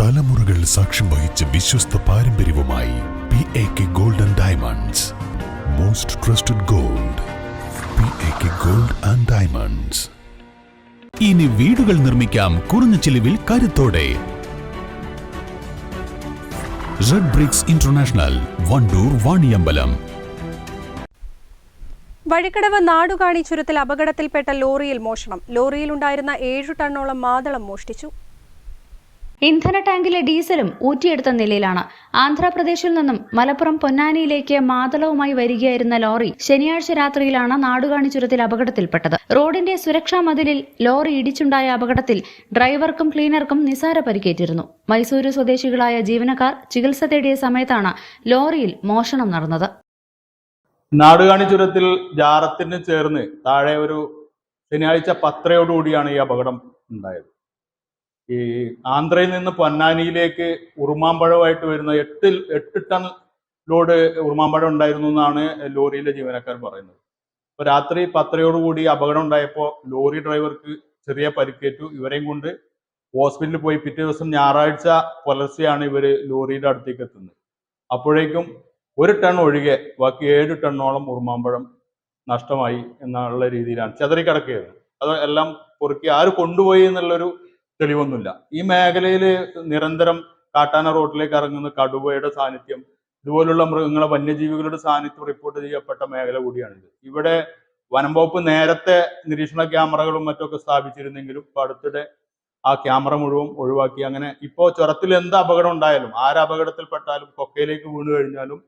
തലമുറകൾ സാക്ഷ്യം വഹിച്ച വിശ്വസ്ത പാരമ്പര്യവുമായി P A K golden diamonds most trusted gold P A K gold and diamonds ഇനി വീടുകൾ നിർമ്മിക്കാം കുറഞ്ഞ ചിലവിൽ കരുത്തോടെ. Red bricks international Wandoor Vaniyambalam Vazhikkadavu Nadukani ചുരത്തിൽ അപകടത്തിൽപ്പെട്ട ലോറിയിൽ മോഷണം. ലോറിയിലുണ്ടായിരുന്ന ഏഴു ടണ്ണോളം മാതളം മോഷ്ടിച്ചു. ഇന്ധന ടാങ്കിലെ ഡീസലും ഊറ്റിയെടുത്ത നിലയിലാണ്. ആന്ധ്രാപ്രദേശിൽ നിന്നും മലപ്പുറം പൊന്നാനിയിലേക്ക് മാതളവുമായി വരികയായിരുന്ന ലോറി ശനിയാഴ്ച രാത്രിയിലാണ് നാടുകാണി ചുരത്തിൽ അപകടത്തിൽപ്പെട്ടത്. റോഡിന്റെ സുരക്ഷാ മതിലിൽ ലോറി ഇടിച്ചുണ്ടായ അപകടത്തിൽ ഡ്രൈവർക്കും ക്ലീനർക്കും നിസാര പരിക്കേറ്റിരുന്നു. മൈസൂരു സ്വദേശികളായ ജീവനക്കാർ ചികിത്സ തേടിയ സമയത്താണ് ലോറിയിൽ മോഷണം നടന്നത്. നാടുകാണി ചുരത്തിൽ ജാറത്തിന് ചേർന്ന് താഴെ ഒരു ശനിയാഴ്ച പത്രയോടുകൂടിയാണ് ഈ അപകടം ഉണ്ടായത്. ഈ ആന്ധ്രയിൽ നിന്ന് പൊന്നാനിയിലേക്ക് ഉറുമാമ്പഴമായിട്ട് വരുന്ന എട്ട് എട്ട് ടൺ ലോഡ് ഉറുമാമ്പഴം ഉണ്ടായിരുന്നു എന്നാണ് ലോറിയിലെ ജീവനക്കാർ പറയുന്നത്. അപ്പൊ രാത്രി പത്തരയോടുകൂടി അപകടം ഉണ്ടായപ്പോൾ ലോറി ഡ്രൈവർക്ക് ചെറിയ പരിക്കേറ്റു. ഇവരെയും കൊണ്ട് ഹോസ്പിറ്റലിൽ പോയി പിറ്റേ ദിവസം ഞായറാഴ്ച പുലർച്ചെയാണ് ഇവർ ലോറിയുടെ അടുത്തേക്ക് എത്തുന്നത്. അപ്പോഴേക്കും ഒരു ടൺ ഒഴികെ ബാക്കി ഏഴ് ടണ്ണോളം ഉറുമാമ്പഴം നഷ്ടമായി എന്നുള്ള രീതിയിലാണ്. ചെതറിക്കിടക്കുകയായിരുന്നു. അത് എല്ലാം പൊറുക്കി ആര് കൊണ്ടുപോയി എന്നുള്ളൊരു തെളിവൊന്നുമില്ല. ഈ മേഖലയിൽ നിരന്തരം കാട്ടാന റോഡിലേക്ക് ഇറങ്ങുന്ന കടുവയുടെ സാന്നിധ്യം ഇതുപോലുള്ള മൃഗങ്ങളെ വന്യജീവികളുടെ സാന്നിധ്യം റിപ്പോർട്ട് ചെയ്യപ്പെട്ട മേഖല കൂടിയാണിത്. ഇവിടെ വനം വകുപ്പ് നേരത്തെ നിരീക്ഷണ ക്യാമറകളും മറ്റൊക്കെ സ്ഥാപിച്ചിരുന്നെങ്കിലും ഇപ്പൊ അടുത്തിടെ ആ ക്യാമറ മുഴുവൻ ഒഴിവാക്കി. അങ്ങനെ ഇപ്പോൾ ചുരത്തിൽ എന്ത് അപകടം ഉണ്ടായാലും ആരപകടത്തിൽപ്പെട്ടാലും കൊക്കയിലേക്ക് വീണു കഴിഞ്ഞാലും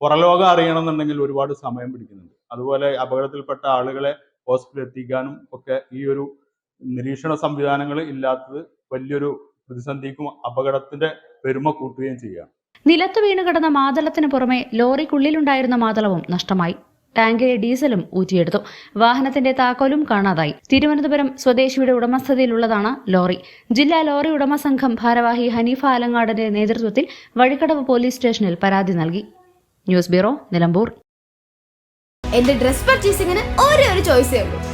പുറലോകം അറിയണമെന്നുണ്ടെങ്കിൽ ഒരുപാട് സമയം പിടിക്കുന്നുണ്ട്. അതുപോലെ അപകടത്തിൽപ്പെട്ട ആളുകളെ ഹോസ്പിറ്റലിൽ എത്തിക്കാനും ഒക്കെ ഈ ഒരു നിരീക്ഷണ സംവിധാനങ്ങൾ ഇല്ലാത്തത് വലിയൊരു പ്രതിസന്ധിക്കും അപകടത്തിന്റെ പെരുമ കൂട്ടുകയും ചെയ്യാം. നിലത്ത് വീണ് കിടന്ന മാതളത്തിന് പുറമെ ലോറിക്കുള്ളിലുണ്ടായിരുന്ന മാതളവും നഷ്ടമായി. ടാങ്കിലെ ഡീസലും ഊറ്റിയെടുത്തു. വാഹനത്തിന്റെ താക്കോലും കാണാതായി. തിരുവനന്തപുരം സ്വദേശിയുടെ ഉടമസ്ഥതയിലുള്ളതാണ് ലോറി. ജില്ലാ ലോറി ഉടമ സംഘം ഭാരവാഹി ഹനീഫ ആലങ്ങാടിന്റെ നേതൃത്വത്തിൽ വഴിക്കടവ് പോലീസ് സ്റ്റേഷനിൽ പരാതി നൽകി. News bureau Nilambur. എന്റെ ഡ്രസ് പർച്ചേസിംഗിന് ഒരേ ഒരു ചോയ്സേ ഉള്ളൂ.